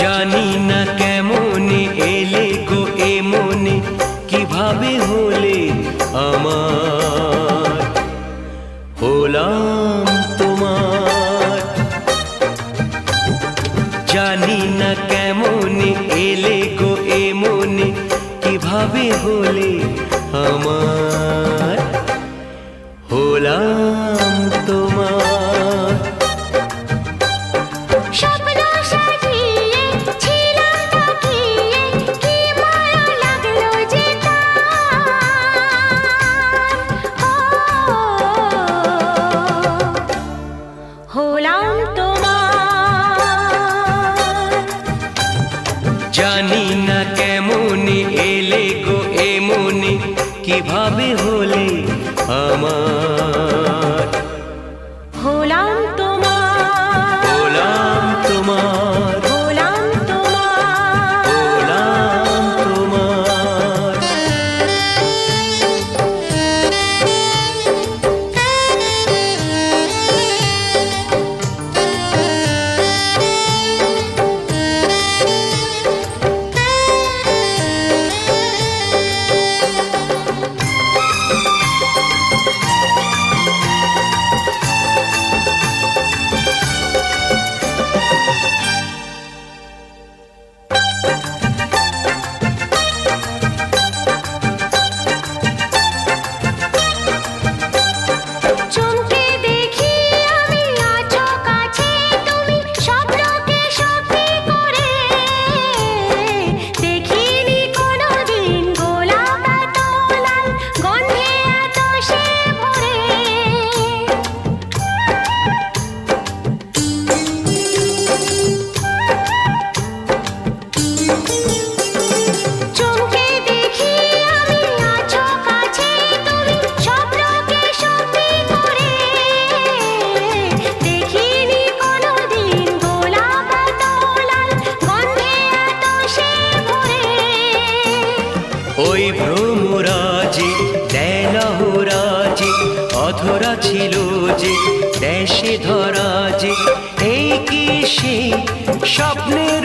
জানি না কেমন এলে গো এ কীভাবে হলে আমার? হলাম তোমার। জানি না কেমন এলে গো এ মনে কীভাবে হলে আমার? জানি না কেমনে এলে গো এমনে। কীভাবে হলে ওই ভ্রমরাজে দেলহরাজি অধরা ছিল যে দেশে ধরা যে এই কি সে স্বপ্নের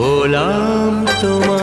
হলাম তোমার